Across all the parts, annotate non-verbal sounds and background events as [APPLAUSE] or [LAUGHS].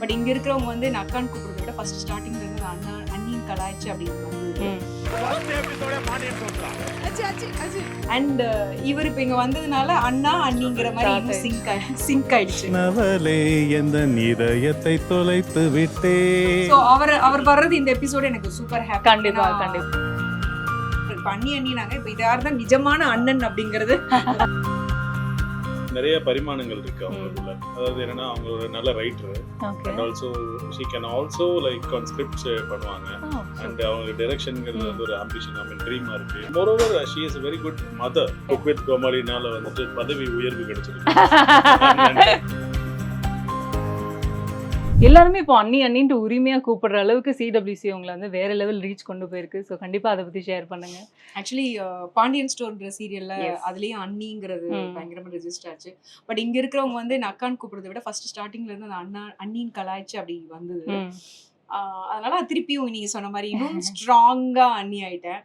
But இங்க இருக்கிறவங்க வந்து என்ன அக்கான்னு கூப்பிடுறத விட ஃபர்ஸ்ட் ஸ்டார்டிங்ல இருந்து நான் அண்ணா அண்ணின் கலாய்ச்சி அப்படின்னு அண்ட் இவர் இப்ப இங்க வந்ததுனால அண்ணா அண்ணிங்கிற மாதிரி சிங்க் சிங்க் ஆயிடுச்சு. நவலே எந்த இதயத்தை தொலைத்து விட்டே? அவர் அவர் வர்றது இந்த எபிசோட் எனக்கு சூப்பர் ஹாப்பி கண்டிப்பா கண்டிப்பா. அண்ணி அண்ணினாங்க. இப்ப இது யார் தான் நிஜமான அண்ணன் அப்படிங்கிறது? நிறைய பரிமாணங்கள் இருக்கு அவங்களுக்குள்ள. அதாவது என்னன்னா அவங்க ஒரு நல்ல writer and also she can also like on scripts பண்ணுவாங்க. அண்ட் அவங்க டைரக்ஷனுங்கிறது வந்து ஒரு ஆம்பிஷன் ஐ மீன் ட்ரீமா இருக்கு. Moreover she is very good mother cook with கோமாளினால வந்துட்டு பதவி உயர்வு கிடைச்சிருக்கு. [LAUGHS] எல்லாருமே இப்போ அண்ணி அண்ணின்ட்டு உரிமையா கூப்பிடுற அளவுக்கு சிடபிள்யூசி உங்களை வந்து வேற லெவல் ரீச் கொண்டு போயிருக்கு. ஸோ கண்டிப்பா அதை பத்தி ஷேர் பண்ணுங்க. ஆக்சுவலி பாண்டியன் ஸ்டோர்ன்ற சீரியல்ல. அதுலயும் அண்ணிங்கிறது ம். பயங்கரமா ரெஜிஸ்டர் ஆச்சு. பட் இங்க இருக்கிறவங்க வந்து என்ன அக்கான்னு கூப்பிடுறத விட ஃபர்ஸ்ட் ஸ்டார்டிங்ல இருந்து அந்த அண்ணா அண்ணின் கலாய்ச்சி அப்படி வந்தது. அதனால அது திருப்பியும் நீங்க சொன்ன மாதிரி இன்னும் ஸ்ட்ராங்கா அண்ணி ஆயிட்டேன்.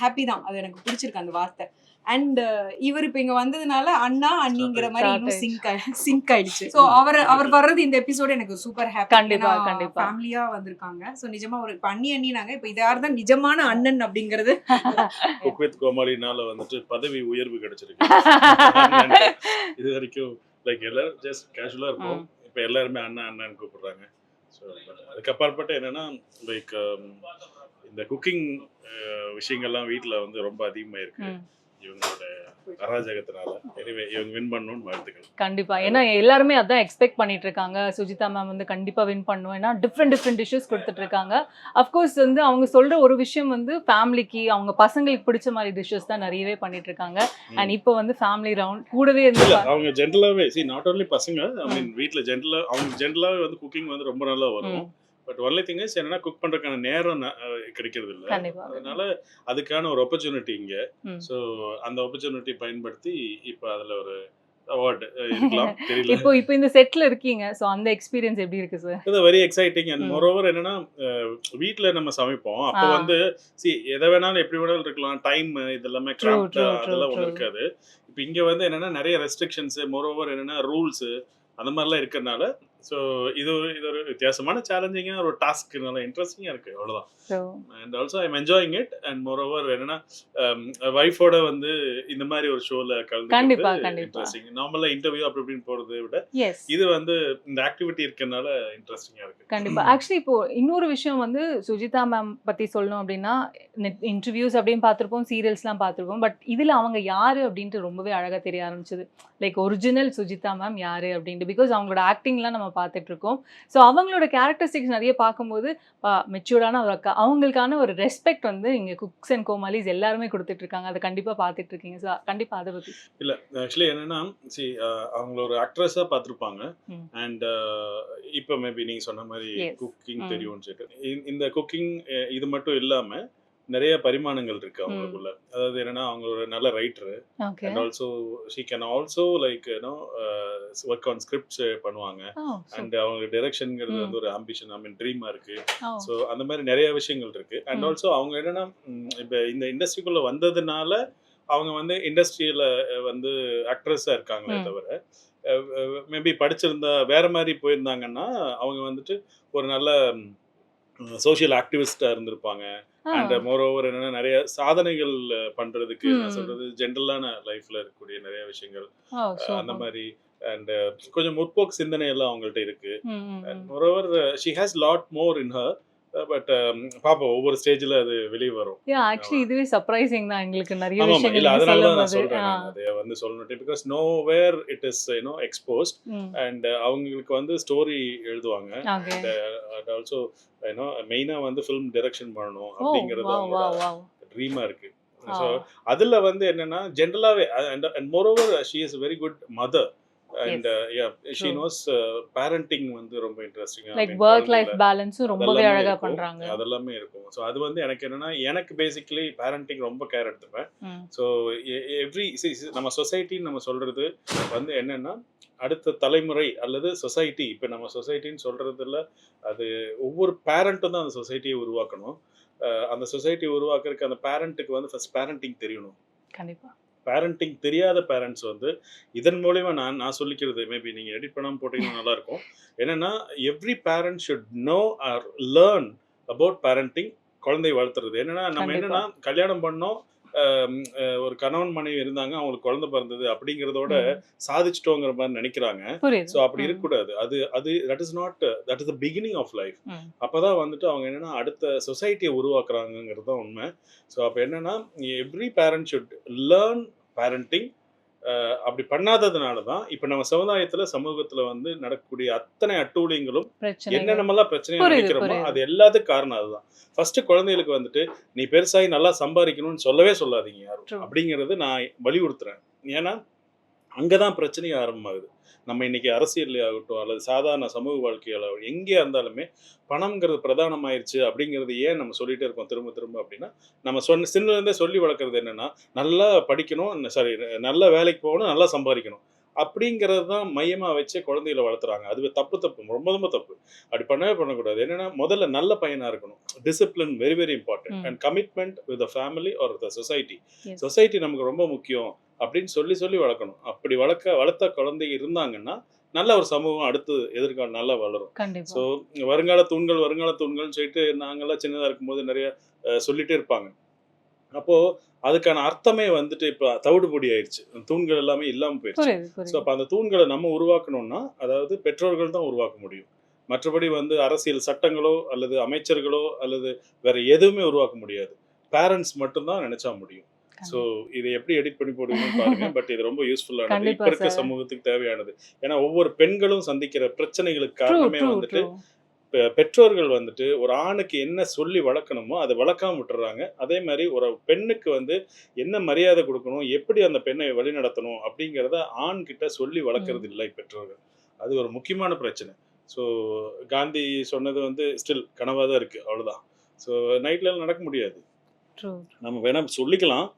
ஹாப்பி தான். அது எனக்கு பிடிச்சிருக்கு அந்த வார்த்தை. அண்ட் இவர் இப்ப இங்க வந்ததுனால அண்ணா அண்ணிங்கிற மாதிரி இன்னும். சிங்க் சிங்க் ஆயிடுச்சு. ஸோ அவர் அவர் வர்றது இந்த எபிசோட் எனக்கு சூப்பர் ஹாப்பி கண்டிப்பா, கண்டிப்பா. ஃபேமிலியா வந்திருக்காங்க. ஸோ நிஜமா ஒரு இப்ப அண்ணி அண்ணினாங்க. இப்ப இது யார் தான் நிஜமான அண்ணன் அப்படிங்கிறது? குக் [LAUGHS] வித் கோமாளினால வந்துட்டு பதவி உயர்வு கிடைச்சிருக்கு. [LAUGHS] இது வரைக்கும் லைக் எல்லாரும் ஜஸ்ட் கேஷுவலா இருப்போம். இப்போ எல்லாருமே அண்ணா அண்ணன் கூப்பிடுறாங்க. ஸோ அதுக்கு அப்பாற்பட்ட என்னன்னா லைக் இந்த குக்கிங் விஷயங்கள்லாம் வீட்டில் வந்து ரொம்ப அதிகமாக இருக்கு ம். இவங்களோட அராஜகத்தினால எனவே இவங்க வின் பண்ணணும்னு வாழ்த்துக்கள். கண்டிப்பா. ஏன்னா எல்லாருமே அதான் எக்ஸ்பெக்ட் பண்ணிட்டு இருக்காங்க சுஜிதா மேம் வந்து கண்டிப்பா வின் பண்ணுவோம் ஏன்னா டிஃப்ரெண்ட் டிஃப்ரெண்ட் டிஷ்ஷஸ் கொடுத்துட்டு இருக்காங்க அஃப்கோர்ஸ் வந்து அவங்க சொல்ற ஒரு விஷயம் வந்து ஃபேமிலிக்கு அவங்க பசங்களுக்கு பிடிச்ச மாதிரி டிஷ்ஷஸ் தான் நிறையவே பண்ணிட்டு இருக்காங்க அண்ட் இப்போ வந்து ஃபேமிலி ரவுண்ட் கூடவே இருந்து அவங்க ஜென்ரலாவே சி நாட் ஓன்லி பசங்க ஐ மீன் வீட்ல ஜென்ரலா அவங்க ஜென்ரலாவே வந்து குக்கிங் வந்து ரொம்ப நல்லா வரும். பட் ஒன்லி திங் இஸ் என்னன்னா குக் பண்றதுக்கான நேரம் கிடைக்கிறது இல்ல அதனால அதுக்கான ஒரு opportunity இங்க. ஸோ அந்த opportunity பயன்படுத்தி இப்போ அதுல ஒரு அவார்டு இருக்கலாம். [LAUGHS] தெரியல. இப்போ இப்போ இந்த செட்ல இருக்கீங்க. சோ அந்த எக்ஸ்பீரியன்ஸ் எப்படி இருக்கு சார் இது very exciting and hmm. Moreover என்னன்னா வீட்ல நம்ம சமைப்போம். அப்போ. வந்து சி எதை வேணாலும் எப்படி வேணாலும் இருக்கலாம். டைம் இதெல்லாமே கிராஃப்ட் அதெல்லாம் true. இருக்காது. இப்போ இங்க வந்து என்னன்னா நிறைய ரெஸ்ட்ரிக்ஷன்ஸ் மோரோவர் என்னன்னா ரூல்ஸ் அந்த மாதிரிலாம் இருக்கறனால ஸோ இது ஒரு இது ஒரு வித்தியாசமான சேலஞ்சிங்காக ஒரு டாஸ்க் நல்லா இன்ட்ரெஸ்டிங்காக இருக்கு. அவ்வளோதான் and also I'm enjoying it and moreover என்னன்னா ஒய்ஃபோட வந்து இந்த மாதிரி ஒரு ஷோல கண்டிப்பா, கலந்து கண்டிப்பா. இன்ட்ரெஸ்டிங் நார்மலா இன்டர்வியூ அப்படி இப்படின்னு போறதை விட எஸ் இது வந்து இந்த ஆக்டிவிட்டி இருக்கறனால இன்ட்ரெஸ்டிங்கா இருக்கு. கண்டிப்பா. ஆக்சுவலி இப்போ இன்னொரு விஷயம் வந்து சுஜிதா மேம் பத்தி சொல்லணும் அப்படின்னா இன்டர்வியூஸ் அப்படின்னு பார்த்துருப்போம் சீரியல்ஸ்லாம் பார்த்துருப்போம். பட் இதுல அவங்க யாரு அப்படின்ட்டு ரொம்பவே அழகா தெரிய ஆரம்பிச்சது. லைக் ஒரிஜினல் சுஜிதா மேம் யாரு அப்படின்ட்டு. பிகாஸ் அவங்களோட ஆக்டிங்லாம் நம்ம பார்த்துட்டு இருக்கோம் ஸோ அவங்களோட கேரக்டரிஸ்டிக்ஸ் நிறைய பார்க்கும்போது மெச்சூர்டான ஒரு அக்கா. அவங்களுக்கான ஒரு ரெஸ்பெக்ட் வந்து இங்க குக்ஸ் அண்ட் கோமாலிஸ் எல்லாருமே கொடுத்துட்டு இருக்காங்க அதை கண்டிப்பா பார்த்துட்டு இருக்கீங்க ஸோ கண்டிப்பா அதை பத்தி. இல்ல ஆக்சுவலி என்னன்னா சி அவங்கள ஒரு ஆக்ட்ரஸா பார்த்துருப்பாங்க. அண்ட் இப்போ மேபி நீங்க சொன்ன மாதிரி. குக்கிங். தெரியும்னு சொல்லிட்டு. இந்த- குக்கிங் இது மட்டும் இல்லாம நிறைய பரிமாணங்கள் இருக்கு அவங்களுக்குள்ள. அதாவது என்னன்னா அவங்க ஒரு நல்ல writer and also she can also like you know work on scripts பண்ணுவாங்க. அண்ட் அவங்க டைரக்ஷனுங்கிறது. வந்து ஒரு ஆம்பிஷன் ஐ மீன் ட்ரீமா இருக்கு. Oh, ஸோ அந்த மாதிரி நிறைய விஷயங்கள் இருக்கு. அண்ட். ஆல்சோ அவங்க என்னன்னா இப்ப இந்த இண்டஸ்ட்ரிக்குள்ள வந்ததுனால அவங்க வந்து இண்டஸ்ட்ரியில வந்து ஆக்ட்ரஸா இருக்காங்களே. தவிர மேபி படிச்சிருந்தா வேற மாதிரி போயிருந்தாங்கன்னா அவங்க வந்துட்டு ஒரு நல்ல சோஷியல் ஆக்டிவிஸ்டா இருந்திருப்பாங்க அண்ட் மோர் ஓவர் என்னன்னா நிறைய சாதனைகள் பண்றதுக்கு நான் ம். சொல்றது ஜென்ரலான லைஃப்ல இருக்கக்கூடிய நிறைய விஷயங்கள் அந்த. மாதிரி அண்ட் கொஞ்சம் முற்போக்கு சிந்தனை எல்லாம் அவங்கள்ட்ட இருக்கு ம், ம், and hmm. Moreover she has lot more in her but பாப்போம் ஒவ்வொரு ஸ்டேஜ்ல அது வெளியே வரும் actually இதுவே சர்ப்ரைசிங் தான் எங்களுக்கு நிறைய இல்ல அதனால தான் நான். சொல்றேன் அதை வந்து சொல்லணும் because nowhere it is you know exposed hmm, and அவங்களுக்கு வந்து ஸ்டோரி எழுதுவாங்க. அண்ட் ஆல்சோ யூனோ மெயினா வந்து ஃபிலிம் டைரக்ஷன் பண்ணணும் Oh, அப்படிங்கிறது அவங்களோட. ட்ரீமா இருக்கு. ஸோ அதுல வந்து என்னன்னா ஜென்ரலாவே and moreover she is very good mother and she True. Knows parenting வந்து ரொம்ப இன்ட்ரெஸ்டிங்கா லைக் ஒர்க் லைஃப் பேலன்ஸும் ரொம்பவே அதெல்லாமே அழகா இருக்கும். பண்றாங்க. அதெல்லாமே இருக்கும். ஸோ அது வந்து எனக்கு என்னன்னா எனக்கு பேசிக்கலி பேரண்டிங் ரொம்ப கேர் எடுத்துப்பேன். ஸோ எவ்ரி நம்ம சொசைட்டின்னு நம்ம சொல்றது வந்து என்னன்னா அடுத்த தலைமுறை அல்லது சொசைட்டி இப்போ நம்ம சொசைட்டின்னு சொல்றதுல அது ஒவ்வொரு பேரண்ட்டும் தான் அந்த சொசைட்டியை உருவாக்கணும். அந்த சொசைட்டி உருவாக்குறதுக்கு அந்த பேரண்ட்டுக்கு வந்து ஃபர்ஸ்ட் பேரண்டிங் தெரியணும். கண்டிப்பா. பேரண்டிங் தெரியாத பேரண்ட்ஸ் வந்து இதன் மூலியமா நான் நான் சொல்லிக்கிறது மேபி நீங்கள் எடிட் பண்ணாமல் போட்டிங்கன்னா [LAUGHS] நல்லா இருக்கும் என்னன்னா every parent should know or learn about parenting குழந்தையை வளர்த்துறது என்னன்னா நம்ம. என்னன்னா கல்யாணம் பண்ணோம் ஒரு கணவன் மனைவி இருந்தாங்க அவங்களுக்கு குழந்தை பிறந்தது அப்படிங்கிறதோட. சாதிச்சிட்டோங்கிற மாதிரி நினைக்கிறாங்க ஸோ அப்படி. இருக்கக்கூடாது அது அது that is not that is the beginning of life. அப்பதான் வந்துட்டு அவங்க என்னன்னா அடுத்த சொசைட்டியை உருவாக்குறாங்கங்கிறது தான் உண்மை ஸோ அப்போ என்னன்னா every parent should learn parenting அப்படி பண்ணாததுனால தான் இப்போ நம்ம சமுதாயத்துல சமூகத்துல வந்து நடக்கக்கூடிய அத்தனை அட்டூழியங்களும் என்னென்னமெல்லாம் பிரச்சனையா புரியுது, நினைக்கிறோமோ. அது எல்லாத்துக்கும் காரணம் அதுதான் ஃபர்ஸ்ட் குழந்தைகளுக்கு வந்துட்டு நீ பெருசாகி நல்லா சம்பாதிக்கணும்னு சொல்லவே சொல்லாதீங்க யாரும். அப்படிங்கிறது நான் வலியுறுத்துறேன் ஏன்னா அங்கதான் பிரச்சனையே ஆரம்பமாகுது. நம்ம இன்னைக்கு அரசியல் ஆகட்டும் அல்லது சாதாரண சமூக வாழ்க்கையால் எங்கே இருந்தாலுமே பணம்ங்கிறது பிரதானமாயிருச்சு அப்படிங்கிறது ஏன் நம்ம சொல்லிட்டே இருக்கோம் திரும்ப திரும்ப அப்படின்னா நம்ம சொன்ன சின்னலேருந்தே சொல்லி வளர்க்குறது என்னன்னா நல்லா படிக்கணும் சாரி நல்ல வேலைக்கு போகணும் நல்லா சம்பாதிக்கணும். அப்படிங்கிறது தான் மையமாக வச்சு குழந்தைகளை வளர்த்துறாங்க. அது தப்பு தப்பு ரொம்ப ரொம்ப தப்பு. அப்படி பண்ணவே பண்ணக்கூடாது. என்னன்னா முதல்ல நல்ல பையனா இருக்கணும். Discipline very very important. And commitment with the family or the society. Society நமக்கு ரொம்ப முக்கியம். அப்படின்னு சொல்லி சொல்லி வளர்க்கணும். அப்படி வளர்க்க வளர்த்த குழந்தைங்க இருந்தாங்கன்னா நல்ல ஒரு சமூகம் அடுத்து எதிர்காலம் நல்லா வளரும். ஸோ வருங்கால தூண்கள் வருங்கால தூண்கள்னு சொல்லிட்டு நாங்கெல்லாம் சின்னதாக இருக்கும்போது நிறைய சொல்லிட்டே இருப்பாங்க. அப்போ அதுக்கான அர்த்தமே வந்துட்டு இப்போ தவிடுபொடி ஆயிடுச்சு தூண்கள் எல்லாமே இல்லாமல் போயிடுச்சு ஸோ அப்போ அந்த தூண்களை நம்ம உருவாக்கணும்னா அதாவது பெற்றோர்கள் தான் உருவாக்க முடியும். மற்றபடி வந்து அரசியல் சட்டங்களோ அல்லது அமைச்சர்களோ அல்லது வேற எதுவுமே உருவாக்க முடியாது. பேரண்ட்ஸ் மட்டும்தான் நினைச்சா முடியும். ஸோ இதை எப்படி எடிட் பண்ணி போடுவீங்கன்னு பாருங்க. [LAUGHS] பட் இது ரொம்ப யூஸ்ஃபுல்லானது இப்போ இருக்க. சமூகத்துக்கு தேவையானது. ஏன்னா ஒவ்வொரு பெண்களும் சந்திக்கிற பிரச்சனைகளுக்கு காரணமே வந்துட்டு பெற்றோர்கள் வந்துட்டு ஒரு ஆணுக்கு என்ன சொல்லி வளர்க்கணுமோ அதை வளர்க்காம விட்டுறாங்க. அதே மாதிரி ஒரு பெண்ணுக்கு வந்து என்ன மரியாதை கொடுக்கணும் எப்படி அந்த பெண்ணை வழிநடத்தணும் அப்படிங்கிறத ஆண் கிட்ட சொல்லி வளர்க்கறது இல்லை பெற்றோர்கள். அது ஒரு முக்கியமான பிரச்சனை. ஸோ காந்தி சொன்னது வந்து ஸ்டில் கனவாக தான் இருக்கு அவ்வளோதான் ஸோ நைட்ல நடக்க முடியாது. நம்ம வேணா சொல்லிக்கலாம்.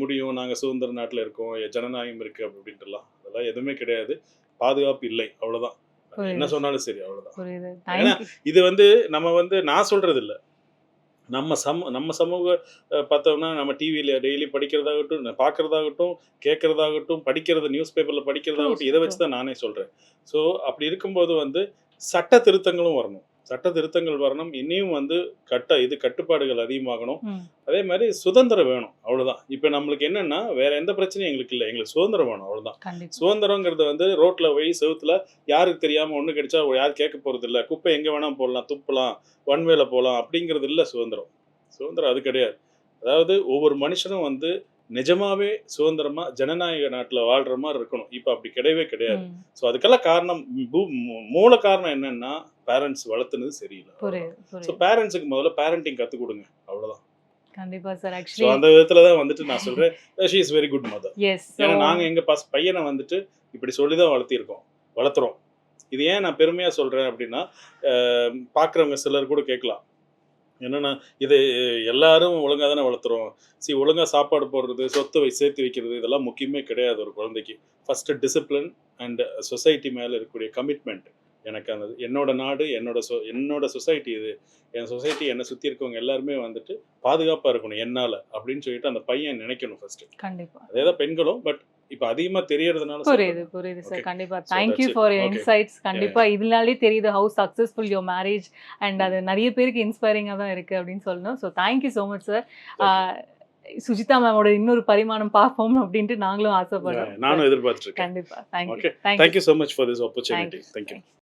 முடியும். நாங்கள் சுதந்திர நாட்டில் இருக்கோம். ஜனநாயகம் இருக்கு அப்படி அப்படின்ட்டுலாம். அதெல்லாம் எதுவுமே கிடையாது. பாதுகாப்பு இல்லை. அவ்வளோதான் என்ன சொன்னாலும் சரி அவ்வளோதான் ஏன்னா, இது வந்து நம்ம வந்து நான் சொல்றது இல்ல நம்ம சம நம்ம சமூக பார்த்தோம்னா நம்ம டிவியில் டெய்லி படிக்கிறதாகட்டும் பார்க்கறதாகட்டும் கேட்கறதாகட்டும் படிக்கிறது நியூஸ் பேப்பரில் படிக்கிறதாகட்டும் இதை வச்சு தான் நானே சொல்கிறேன் ஸோ அப்படி இருக்கும்போது வந்து சட்ட திருத்தங்களும் வரணும். சட்ட திருத்தங்கள் வரணும். இனியும் வந்து கட்ட இது கட்டுப்பாடுகள் அதிகமாகணும். அதே மாதிரி சுதந்திரம் வேணும் அவ்வளவுதான். இப்போ நம்மளுக்கு என்னன்னா வேற எந்த பிரச்சனையும் எங்களுக்கு இல்லை. எங்களுக்கு சுதந்திரம் வேணும் அவ்வளவுதான். சுதந்திரங்கிறது வந்து ரோட்ல போய் செவுத்துல யாருக்கு தெரியாம ஒண்ணு கிடைச்சா யாரும் கேட்க போறது இல்ல. குப்பை எங்க வேணா போடலாம் துப்பலாம் ஒன்வேல போகலாம் அப்படிங்கிறது இல்ல சுதந்திரம். சுதந்திரம் அது கிடையாது. அதாவது ஒவ்வொரு மனுஷனும் வந்து நிஜமாவே சுதந்திரமா ஜனநாயக நாட்டுல வாழ்ற மாதிரி இருக்கணும். இப்ப அப்படி கிடையவே கிடையாது. ஸோ அதுக்கெல்லாம் காரணம் மூல காரணம் என்னன்னா பேரண்ட்ஸ் வளர்த்துனது சரியில்லை. ஸோ புரியுது பேரண்ட்ஸுக்கு முதல்ல பேரண்டிங் கத்து கொடுங்க. அவ்வளவுதான். கண்டிப்பா சார் ஆக்சுவலி அந்த விதத்துல தான் வந்துட்டு நான் சொல்றேன். She is very good mother yes ஏன்னா நாங்க எங்க பஸ் பையனை வந்துட்டு இப்படி சொல்லி தான் வளர்த்திருக்கோம். வளர்த்துறோம். இது ஏன் நான் பெருமையா சொல்றேன் அப்படின்னா அஹ், பார்க்கறவங்க சிலர் கூட கேட்கலாம். என்னன்னா இது எல்லாரும் ஒழுங்கா தானே வளர்த்துறோம். சி ஒழுங்கா சாப்பாடு போடுறது சொத்து வை சேர்த்து வைக்கிறது இதெல்லாம் முக்கியமே கிடையாது ஒரு குழந்தைக்கு. ஃபர்ஸ்ட் டிசிப்ளின் அண்ட் சொசைட்டி மேல இருக்கக்கூடிய கமிட்மெண்ட் எனக்கு அந்த என்னோட நாடு என்னோட சொ என்னோட சொசைட்டி இது. என் சொசைட்டி என்னை சுற்றி இருக்கவங்க எல்லாருமே வந்துட்டு பாதுகாப்பாக இருக்கணும் என்னால் அப்படின்னு சொல்லிட்டு அந்த பையன் நினைக்கணும் ஃபர்ஸ்ட் கண்டிப்பா. அதே தான் பெண்களும் பட் இப்போ அதிகமாக தெரியறதுனால புரியுது. புரியுது சார். கண்டிப்பா. தேங்க்யூ. For Okay. இன்சைட்ஸ் கண்டிப்பா இதனாலே தெரியுது how successful your marriage and அது நிறைய பேருக்கு இன்ஸ்பைரிங்காக தான் இருக்கு அப்படின்னு சொல்லணும். So thank you so much sir Sujitha மேமோட இன்னொரு பரிமாணம் பார்ப்போம் அப்படின்ட்டு நாங்களும் ஆசைப்படுறோம். நானும் எதிர்பார்த்துருக்கேன். கண்டிப்பா. Thank you thank you so much for this opportunity thank you